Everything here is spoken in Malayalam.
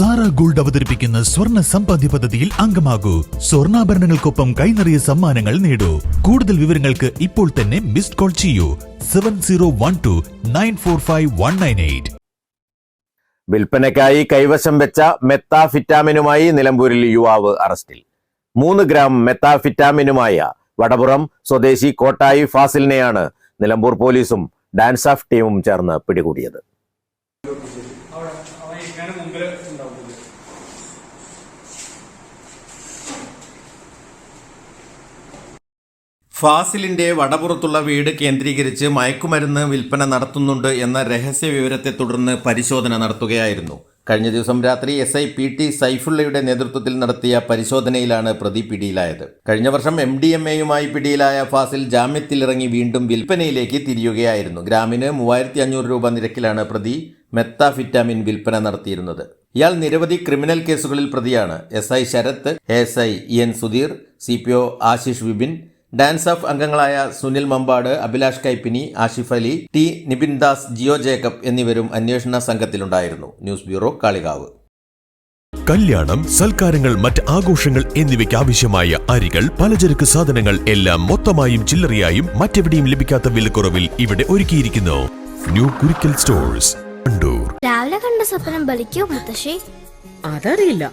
സാറ ഗോൾഡ് അവതരിപ്പിക്കുന്ന സ്വർണ സമ്പാദ്യ പദ്ധതിയിൽ അംഗമാകൂ. സ്വർണാഭരണങ്ങൾക്കൊപ്പം കൈനിറിയ സമ്മാനങ്ങൾ നേടൂ. കൂടുതൽ വിവരങ്ങൾക്ക് ഇപ്പോൾ തന്നെ മിസ്ഡ് കോൾ ചെയ്യൂ. Seven zero one two nine four five one nine eight. വിൽപ്പനയ്ക്കായി കൈവശം വെച്ച മെത്താഫിറ്റാമിനുമായി നിലമ്പൂരിൽ യുവാവ് അറസ്റ്റിൽ. മൂന്ന് ഗ്രാം മെത്താഫിറ്റാമിനുമായ വടപുറം സ്വദേശി കോട്ടായി ഫാസിലിനെയാണ് നിലമ്പൂർ പോലീസും ഡാൻസ് ഓഫ് ടീമും ചേർന്ന് പിടികൂടിയത്. അവൻ മുമ്പിൽ ഉണ്ടാവും ഫാസിലിന്റെ വടപുറത്തുള്ള വീട് കേന്ദ്രീകരിച്ച് മയക്കുമരുന്ന് വിൽപ്പന നടത്തുന്നുണ്ട് എന്ന രഹസ്യ വിവരത്തെ തുടർന്ന് പരിശോധന നടത്തുകയായിരുന്നു. കഴിഞ്ഞ ദിവസം രാത്രി എസ് ഐ പി ടി സൈഫുള്ളയുടെ നേതൃത്വത്തിൽ നടത്തിയ പരിശോധനയിലാണ് പ്രതി പിടിയിലായത്. കഴിഞ്ഞ വർഷം എം ഡി എം എയുമായി പിടിയിലായ ഫാസിൽ ജാമ്യത്തിലിറങ്ങി വീണ്ടും വിൽപ്പനയിലേക്ക് തിരിയുകയായിരുന്നു. ഗ്രാമിന് മൂവായിരത്തി അഞ്ഞൂറ് രൂപ നിരക്കിലാണ് പ്രതി മെത്താഫിറ്റാമിൻ വിൽപ്പന നടത്തിയിരുന്നത്. ഇയാൾ നിരവധി ക്രിമിനൽ കേസുകളിൽ പ്രതിയാണ്. S I Sarath S I N Sudheer C P O Ashish Vipin DANSAF അംഗങ്ങളായ സുനിൽ മമ്പാട് അഭിലാഷ് കൈപ്പിനി ആഷിഫ് അലി ടി നിബിൻ ദാസ് ജിയോ ജേക്കബ് എന്നിവരും അന്വേഷണ സംഘത്തിലുണ്ടായിരുന്നു. News bureau Kalikavu. കല്യാണം സൽക്കാരങ്ങൾ മറ്റ് ആഘോഷങ്ങൾ എന്നിവയ്ക്ക് ആവശ്യമായ അരികൾ പലചരക്ക് സാധനങ്ങൾ എല്ലാം മൊത്തമായും ചില്ലറയായും മറ്റെവിടെയും ലഭിക്കാത്ത വിലക്കുറവിൽ ഇവിടെ ഒരുക്കിയിരിക്കുന്നു. New Kurikkal stores Kandoor. രാവിലെ കണ്ട സ്വപ്നം ബലിക്കോ മുത്തശ്ശി? അതറിയില്ല.